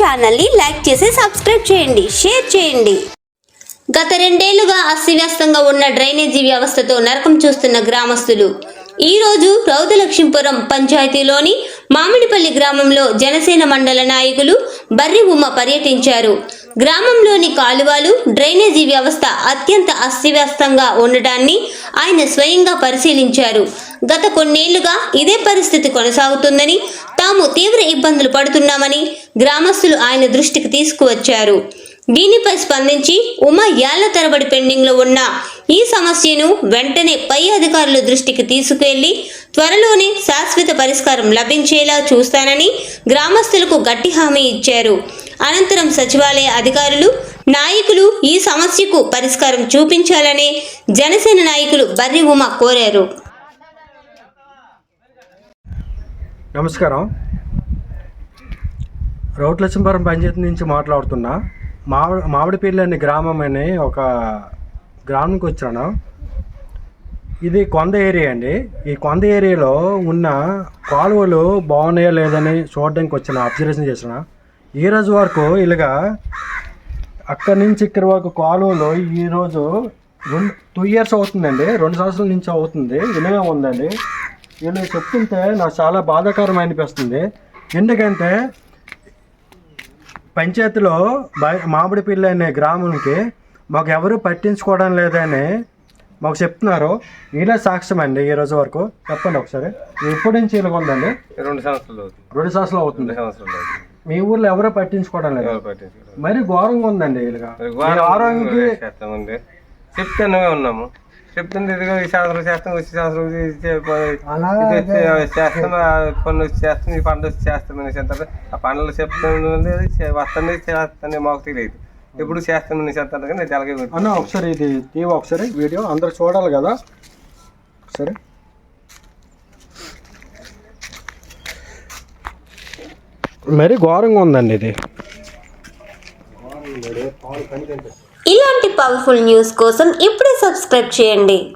ఛానల్ని లైక్ చేసి సబ్స్క్రైబ్ చేయండి షేర్ చేయండి. గత రెండేళ్ళుగా అస్తవ్యస్తంగా ఉన్న డ్రైనేజీ వ్యవస్థతో నరకం చూస్తున్న గ్రామస్తులు. ఈ రోజు రౌతలక్ష్మీపురం పంచాయతీలోని మామిడిపల్లి గ్రామంలో జనసేన మండల నాయకులు బర్రి ఉమ్మ పర్యటించారు. గ్రామంలోని కాలువలు డ్రైనేజీ వ్యవస్థ అత్యంత అస్తవ్యస్తంగా ఉండటాన్ని ఆయన స్వయంగా పరిశీలించారు. గత కొన్నేళ్ళుగా ఇదే పరిస్థితి కొనసాగుతుందని తాము తీవ్ర ఇబ్బందులు పడుతున్నామని గ్రామస్తులు ఆయన దృష్టికి తీసుకువచ్చారు. దీనిపై స్పందించి ఉమ ఏళ్ళ తరబడి పెండింగ్లో ఉన్న ఈ సమస్యను వెంటనే పై అధికారుల దృష్టికి తీసుకెళ్ళి త్వరలోనే శాశ్వత పరిష్కారం లభించేలా చూస్తానని గ్రామస్తులకు గట్టి హామీ ఇచ్చారు. అనంతరం సచివాలయ అధికారులు నాయకులు ఈ సమస్యకు పరిష్కారం చూపించాలని జనసేన నాయకులు బర్రి ఉమ కోరారు. నమస్కారం. రౌట్లక్ష్మపురం పంచాయతీ నుంచి మాట్లాడుతున్నా మామిడి మామిడిపల్లి అనే గ్రామం అనే ఒక గ్రామంకి వచ్చాను. ఇది కొండ ఏరియా అండి. ఈ కొండ ఏరియాలో ఉన్న కాలువలు బాగున్నాయా లేదని చూడడానికి వచ్చిన అబ్జర్వేషన్ చేసిన. ఈ రోజు వరకు ఇలాగా అక్కడి నుంచి ఇక్కడి వరకు కాలువలు ఈరోజు రెండు టూ ఇయర్స్ అవుతుందండి. రెండు సంవత్సరాల నుంచి అవుతుంది. ఇలాగే ఉందండి. వీళ్ళు చెప్తుంటే నాకు చాలా బాధాకరం అనిపిస్తుంది. ఎందుకంటే పంచాయతీలో బయ మామిడిపిల్లి అనే గ్రామంకి మాకు ఎవరు పట్టించుకోవడం లేదని మాకు చెప్తున్నారు. వీళ్ళే సాక్ష్యం అండి ఈ రోజు వరకు. చెప్పండి ఒకసారి. ఎప్పటి నుంచి ఇలాగ ఉందండి? రెండు సంవత్సరాలు రెండు సంవత్సరాలు అవుతుంది. మీ ఊర్లో ఎవరు పట్టించుకోవడం లేదు. మరి ఘోరంగా ఉందండి ఇలాగా. చేస్తామండి. చెప్తానే ఉన్నాము. చెప్తుంది ఇదిగో ఈ సంవత్సరం చేస్తాం వచ్చే సంవత్సరం చేస్తాం ఆ పన్ను వచ్చి చేస్తాం ఈ పంట వచ్చి చేస్తాం అనేసి అంటారు. ఆ పంటలు చెప్తాను వస్తుంది చేస్తానే మాకు తెలియదు. ఎప్పుడు చేస్తాను కానీ నేను తెలగే అన్న ఒకసారి ఇది తీవ ఒకసారి వీడియో అందరు చూడాలి కదా. సరే మరి ఘోరంగా ఉందండి ఇది. ఇలాంటి పవర్ఫుల్ న్యూస్ కోసం ఇప్పుడే సబ్స్క్రైబ్ చేయండి.